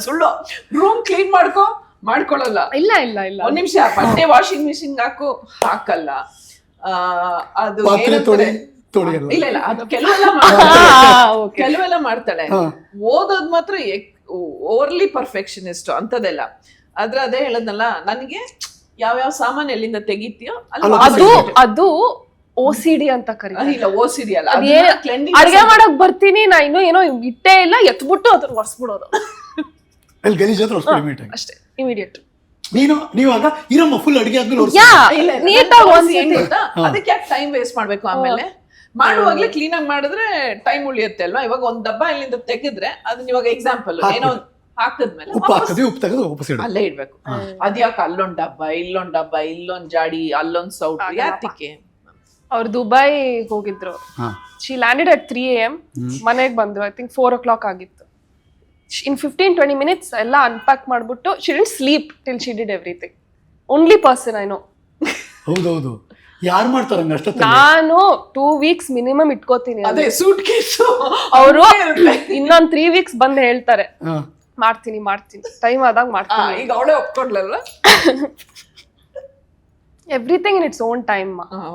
ಸುಳ್ಳು. Room clean ಮಾಡ್ಕೋ ಮಾಡ್ಕೊಳ್ಳಲ್ಲ. ಇಲ್ಲ ಇಲ್ಲ ಇಲ್ಲ. ಒಂದ್ ನಿಮಿಷ ಬಟ್ಟೆ ವಾಷಿಂಗ್ ಮಿಷಿನ್ ಹಾಕು ಹಾಕಲ್ಲ. ಆ, ಅದು? ಇಲ್ಲ ಇಲ್ಲ ಅದು ಕೆಲವೆಲ್ಲ. ಕೆಲವೆಲ್ಲ ಮಾಡ್ತಾಳೆ. ಓದೋದ್ ಮಾತ್ರ ಓವರ್ಲಿ ಪರ್ಫೆಕ್ಷನಿಸ್ಟ್ ಅಂತದೆಲ್ಲ ಆದ್ರೆ ಅದೇ ಹೇಳದ್ನಲ್ಲ ನನಗೆ ಯಾವ್ಯಾವ ಸಾಮಾನ್ ಎಲ್ಲಿಂದ ತೆಗಿತೀಯೋ ಅಲ್ಲ, ಅದು ಅದು ಓ ಸಿ ಡಿ ಅಂತ ಕರೀತಾರೆ. ಇಲ್ಲ ಓ ಸಿರಿಯಲ್ಲ ಅದೇ ಅಡ್ಗೆ ಮಾಡಕ್ ಬರ್ತೀನಿ ನಾ ಇನ್ನೂ ಏನೋ ಇಟ್ಟೇ ಇಲ್ಲ ಎತ್ಬಿಟ್ಟು ಅದನ್ನ ಒರ್ಸ್ಬಿಡೋದು. ಅಲ್ಲಿ ಗಲೀಜ್ ಹೊಸ್ಕೊಳ್ಳಿ ಅಷ್ಟೇ ಇಮಿಡಿಯೇಟ್ ನೀನು ನೀವಾಗ ಇರಮ್ಮ ಫುಲ್ ಅಡಿಗೆ ಆದ್ಮೇಲೆ. ಯಾ ನೀಟಾಗಿ ಒಂದ್ಸತಿ ಅದಕ್ಕೆ ಯಾಕೆ ಟೈಮ್ ವೇಸ್ಟ್ ಮಾಡ್ಬೇಕು ಆಮೇಲೆ? ಮಾಡುವಾಗ್ಲೇ ಕ್ಲೀನ್ ಆಗಿ ಮಾಡಿದ್ರೆ ಟೈಮ್ ಉಳಿಯುತ್ತೆ ಅಲ್ವಾ? ಇವಾಗ ಒಂದ್ ಡಬ್ಬ ಇಲ್ಲಿಂದ ತೆಗೆದ್ರೆ ಅದನ್ನ ಇವಾಗ ಎಕ್ಸಾಂಪಲ್ ಏನೋ ಒಂದ್ ಹಾಕಿದ್ಮೇಲೆ ಉಪ್ಪು ವಾಪಸ್ ಹಾಕದೆ ಉಪ್ಪು ತೆಗೆದು ವಾಪಸ್ ಇಡು. ಅಲ್ಲೇ ಇಡ್ಬೇಕು. ಅದ್ಯಾಕೆ ಅಲ್ಲೊಂದ್ ಡಬ್ಬ ಇಲ್ಲೊಂದ್ ಡಬ್ಬ ಇಲ್ಲೊಂದ್ ಜಾಡಿ ಅಲ್ಲೊಂದ್ ಸೌಟ್ ಯಾತಿಕೆ ಯಾತಿಕ್ಕೆ? ಅವ್ರು ದುಬೈ ಹೋಗಿದ್ರು. She landed at three A M ಮನೆಗೆ ಬಂದ್ರು. I think four o'clock ಆಗಿತ್ತು ಇನ್ ಫಿಫ್ಟೀನ್ ಟ್ವೆಂಟಿ ಮಿನಿಟ್ಸ್ ಎಲ್ಲ ಅನ್ಪ್ಯಾಕ್ ಮಾಡ್ಬಿಟ್ಟು she didn't sleep till she did everything only person I know ಹೌದೌದು. ಯಾರು ಮಾಡ್ತಾರೆ ನಾನು ಟೂ ವೀಕ್ಸ್ ಮಿನಿಮಮ್ ಇಟ್ಕೋತೀನಿ ಅದೇ ಸೂಟ್ ಕೇಸು ಅವರು ಇನ್ನೊಂದ್ ತ್ರೀ ವೀಕ್ಸ್ ಬಂದು ಹೇಳ್ತಾರೆ. ಮಾಡ್ತೀನಿ ಮಾಡ್ತೀನಿ. ಟೈಮ್ ಆದಾಗ ಮಾಡ್ತೀನಿ. ಈಗ ಅವಳೇ ಒಪ್ಕೊಂಡ್ಲಲ್ಲ everything in its own time